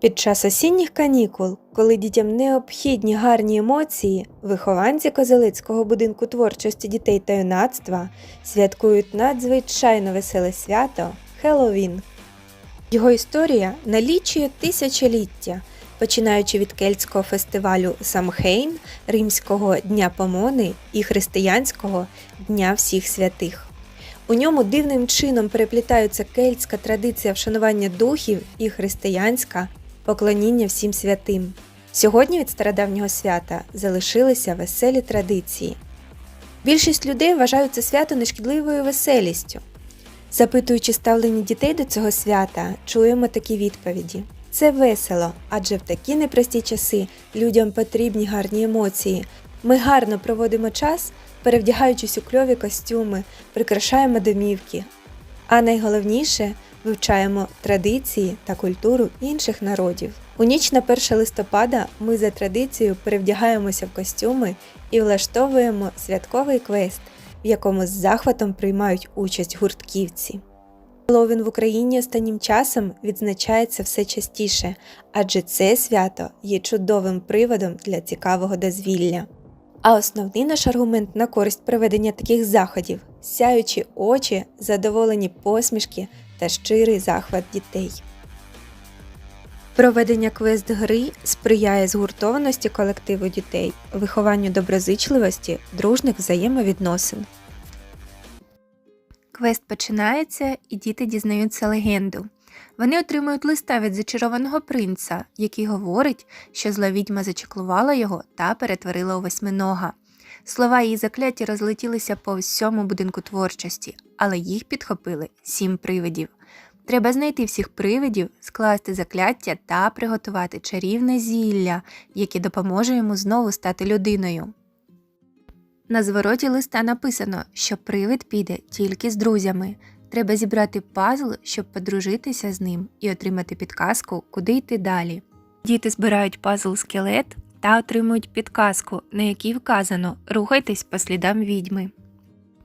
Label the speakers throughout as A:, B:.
A: Під час осінніх канікул, коли дітям необхідні гарні емоції, вихованці Козелецького будинку творчості дітей та юнацтва святкують надзвичайно веселе свято Хеллоуін. Його історія налічує тисячоліття, починаючи від кельтського фестивалю Самхейн, Римського Дня Помони і християнського Дня всіх святих. У ньому дивним чином переплітаються кельтська традиція вшанування духів і християнська поклоніння всім святим. Сьогодні від стародавнього свята залишилися веселі традиції. Більшість людей вважають це свято нешкідливою веселістю. Запитуючи ставлення дітей до цього свята, чуємо такі відповіді. Це весело, адже в такі непрості часи людям потрібні гарні емоції. Ми гарно проводимо час, перевдягаючись у кльові костюми, прикрашаємо домівки. А найголовніше вивчаємо традиції та культуру інших народів. У ніч на 1 листопада ми за традицією перевдягаємося в костюми і влаштовуємо святковий квест, в якому з захватом приймають участь гуртківці. Хеллоуін в Україні останнім часом відзначається все частіше, адже це свято є чудовим приводом для цікавого дозвілля. А основний наш аргумент на користь проведення таких заходів сяючі очі, задоволені посмішки та щирий захват дітей. Проведення квест гри сприяє згуртованості колективу дітей, вихованню доброзичливості, дружних взаємовідносин. Квест починається, і діти дізнаються легенду. Вони отримують листа від зачарованого принца, який говорить, що зла відьма зачеклувала його та перетворила у восьминога. Слова її закляття розлетілися по всьому будинку творчості, але їх підхопили сім привидів. Треба знайти всіх привидів, скласти закляття та приготувати чарівне зілля, яке допоможе йому знову стати людиною. На звороті листа написано, що привид піде тільки з друзями. Треба зібрати пазл, щоб подружитися з ним і отримати підказку, куди йти далі. Діти збирають пазл скелет та отримують підказку, на якій вказано рухайтесь по слідам відьми.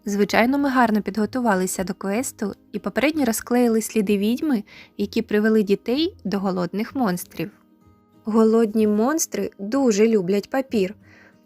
A: Звичайно, ми гарно підготувалися до квесту і попередньо розклеїли сліди відьми, які привели дітей до голодних монстрів. Голодні монстри дуже люблять папір.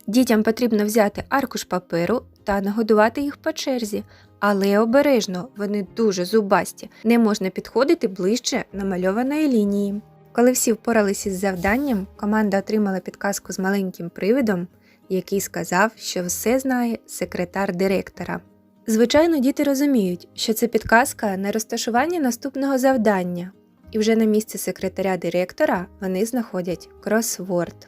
A: Дітям потрібно взяти аркуш паперу та нагодувати їх по черзі, але обережно вони дуже зубасті, не можна підходити ближче намальованої лінії. Коли всі впоралися з завданням, команда отримала підказку з маленьким привидом, який сказав, що все знає секретар директора. Звичайно, діти розуміють, що це підказка на розташування наступного завдання, і вже на місці секретаря директора вони знаходять кросворд.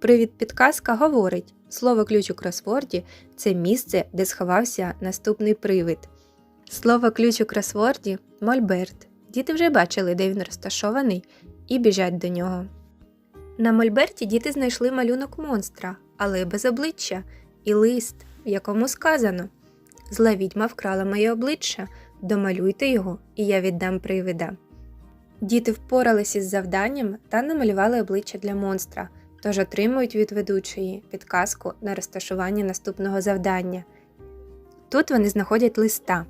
A: Привід підказка говорить, слово ключ у кросворді це місце, де сховався наступний привид. Слово ключ у кросворді Мольберт. Діти вже бачили, де він розташований, і біжать до нього. На Мольберті діти знайшли малюнок монстра, але без обличчя, і лист, в якому сказано Зла відьма вкрала моє обличчя, домалюйте його, і я віддам привида. Діти впоралися з завданням та намалювали обличчя для монстра, тож отримують від ведучої підказку на розташування наступного завдання. Тут вони знаходять листа.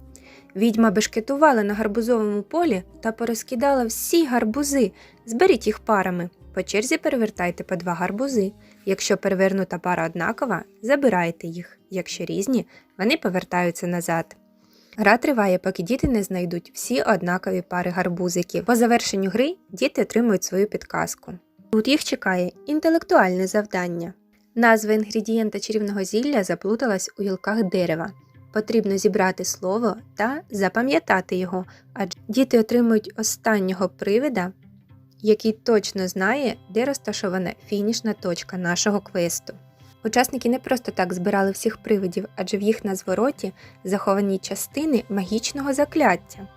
A: Відьма бешкетувала на гарбузовому полі та порозкидала всі гарбузи. Зберіть їх парами. По черзі перевертайте по два гарбузи. Якщо перевернута пара однакова, забирайте їх. Якщо різні, вони повертаються назад. Гра триває, поки діти не знайдуть всі однакові пари гарбузиків. По завершенню гри діти отримують свою підказку. Тут їх чекає інтелектуальне завдання. Назва інгредієнта чарівного зілля заплуталась у гілках дерева. Потрібно зібрати слово та запам'ятати його, адже діти отримують останнього привида, який точно знає, де розташована фінішна точка нашого квесту. Учасники не просто так збирали всіх привидів, адже в їх на звороті заховані частини магічного закляття.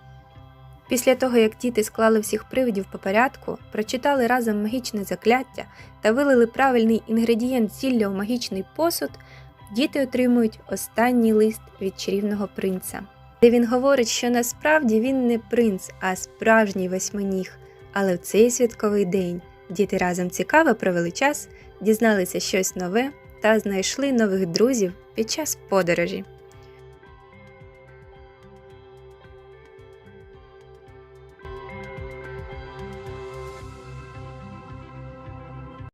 A: Після того, як діти склали всіх привидів по порядку, прочитали разом магічне закляття та вилили правильний інгредієнт зілля у магічний посуд, діти отримують останній лист від чарівного принца, де він говорить, що насправді він не принц, а справжній восьминіг. Але в цей святковий день діти разом цікаво провели час, дізналися щось нове та знайшли нових друзів під час подорожі.